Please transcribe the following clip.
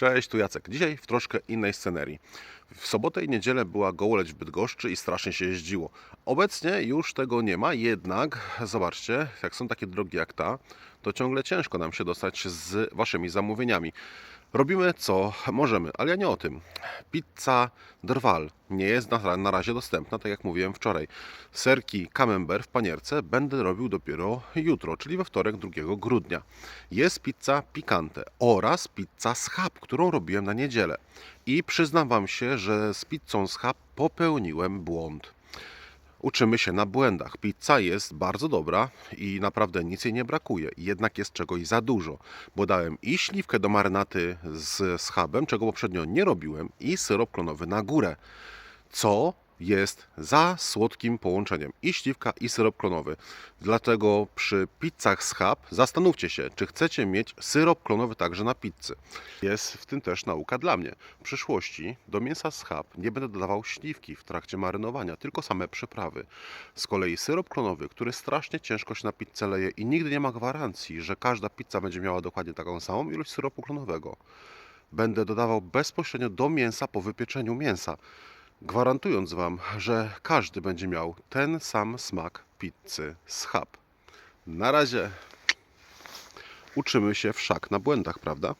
Cześć, tu Jacek. Dzisiaj w troszkę innej scenerii. W sobotę i niedzielę była gołoleć w Bydgoszczy i strasznie się jeździło. Obecnie już tego nie ma, jednak zobaczcie, jak są takie drogi jak ta, to ciągle ciężko nam się dostać z Waszymi zamówieniami. Robimy co możemy, ale ja nie o tym. Pizza Drwal nie jest na, razie dostępna, tak jak mówiłem wczoraj. Serki Camembert w panierce będę robił dopiero jutro, czyli we wtorek 2 grudnia. Jest pizza Picante oraz pizza Schab, którą robiłem na niedzielę. I przyznam Wam się, że z pizzą Schab popełniłem błąd. Uczymy się na błędach. Pizza jest bardzo dobra i naprawdę nic jej nie brakuje. Jednak jest czegoś za dużo, bo dałem i śliwkę do marynaty z schabem, czego poprzednio nie robiłem, i syrop klonowy na górę. Co jest za słodkim połączeniem i śliwka i syrop klonowy. Dlatego przy pizzach schab zastanówcie się, czy chcecie mieć syrop klonowy także na pizzy. Jest w tym też nauka dla mnie. W przyszłości do mięsa schab nie będę dodawał śliwki w trakcie marynowania, tylko same przyprawy. Z kolei syrop klonowy, który strasznie ciężko się na pizzę leje i nigdy nie ma gwarancji, że każda pizza będzie miała dokładnie taką samą ilość syropu klonowego. Będę dodawał bezpośrednio do mięsa po wypieczeniu mięsa gwarantując Wam, że każdy będzie miał ten sam smak pizzy schab. Na razie uczymy się wszak na błędach, prawda?